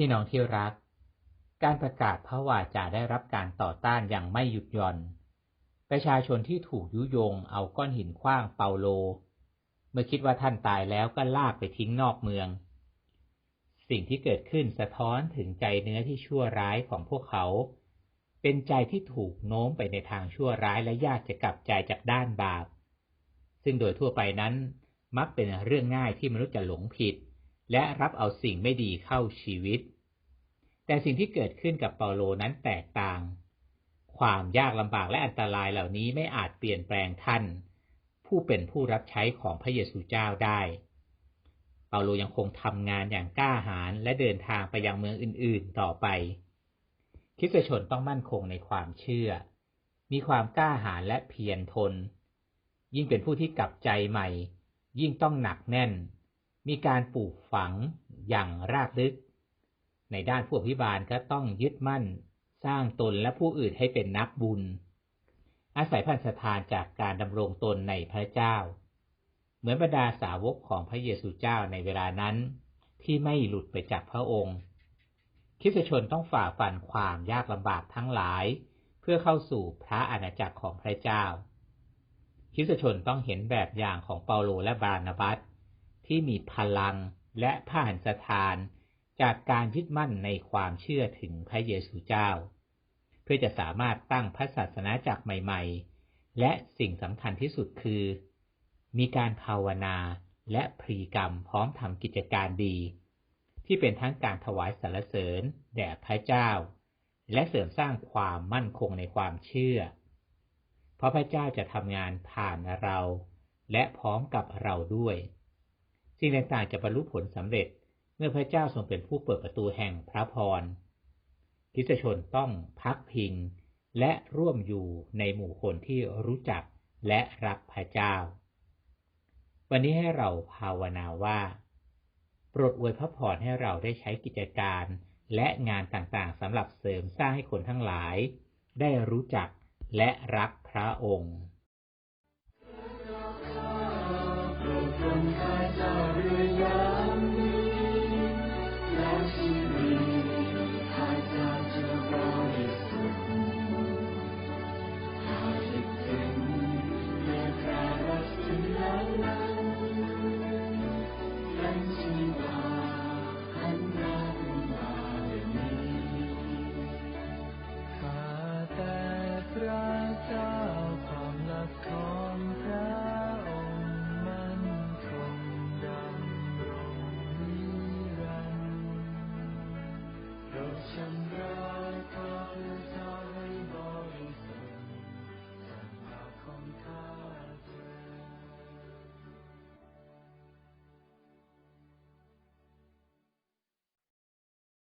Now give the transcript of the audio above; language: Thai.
พี่น้องที่รัก การประกาศพระวาจาได้รับการต่อต้านอย่างไม่หยุดหย่อน ประชาชนที่ถูกยุยงเอาก้อนหินคว้างเปาโล เมื่อคิดว่าท่านตายแล้วก็ลากไปทิ้งนอกเมือง สิ่งที่เกิดขึ้นสะท้อนถึงใจเนื้อที่ชั่วร้ายของพวกเขา เป็นใจที่ถูกโน้มไปในทางชั่วร้ายและยากจะกลับใจจากด้านบาป ซึ่งโดยทั่วไปนั้นมักเป็นเรื่องง่ายที่มนุษย์จะหลงผิด และรับเอาสิ่งไม่ดีเข้าชีวิต แต่สิ่งที่เกิดขึ้นกับเปาโลนั้นแตกต่าง ความยากลำบากและอันตรายเหล่านี้ไม่อาจเปลี่ยนแปลงท่าน ผู้เป็นผู้รับใช้ของพระเยซูเจ้าได้ เปาโลยังคงทำงานอย่างกล้าหาญและเดินทางไปยังเมืองอื่น ๆ ต่อไปคริสตชนต้องมั่นคงในความเชื่อ มีความกล้าหาญและเพียรทน ยิ่งเป็นผู้ที่กลับใจใหม่ ยิ่งต้องหนักแน่น มีการปลูกฝังอย่างรากลึก ในด้านผู้อภิบาลก็ต้องยึดมั่น สร้างตนและผู้อื่นให้เป็นนักบุญ อาศัยพันธทานจากการดำรงตนในพระเจ้า เหมือนบรรดาสาวกของพระเยซูเจ้าในเวลานั้นที่ไม่หลุดไปจากพระองค์ คิสชนต้องฝ่าฟันความยากลำบากทั้งหลาย เพื่อเข้าสู่พระอาณาจักรของพระเจ้า คิสชนต้องเห็นแบบอย่างของเปาโลและบานาบัส ที่มีพลังและผ่านสถานจากการยึดมั่นในความเชื่อถึงพระเยซูเจ้า เพื่อจะสามารถตั้งพระศาสนาจักรใหม่ ๆ และสิ่งสำคัญที่สุดคือ มีการภาวนาและพรีกรรมพร้อมทำกิจการดี ที่เป็นทั้งการถวายสรรเสริญแด่พระเจ้า และเสริมสร้างความมั่นคงในความเชื่อ เพราะพระเจ้าจะทำงานผ่านเรา และพร้อมกับเราด้วย สิ่งต่างๆจะบรรลุผลสำเร็จ เมื่อพระเจ้าทรงเป็นผู้เปิดประตูแห่งพระพรคริสชนต้องพักพิง และร่วมอยู่ในหมู่คนที่รู้จักและรักพระเจ้า วันนี้ให้เราภาวนาว่าโปรดอวยพระพรให้เราได้ใช้กิจการและงานต่างๆสำหรับเสริมสร้างให้คนทั้งหลาย ได้รู้จักและรักพระองค์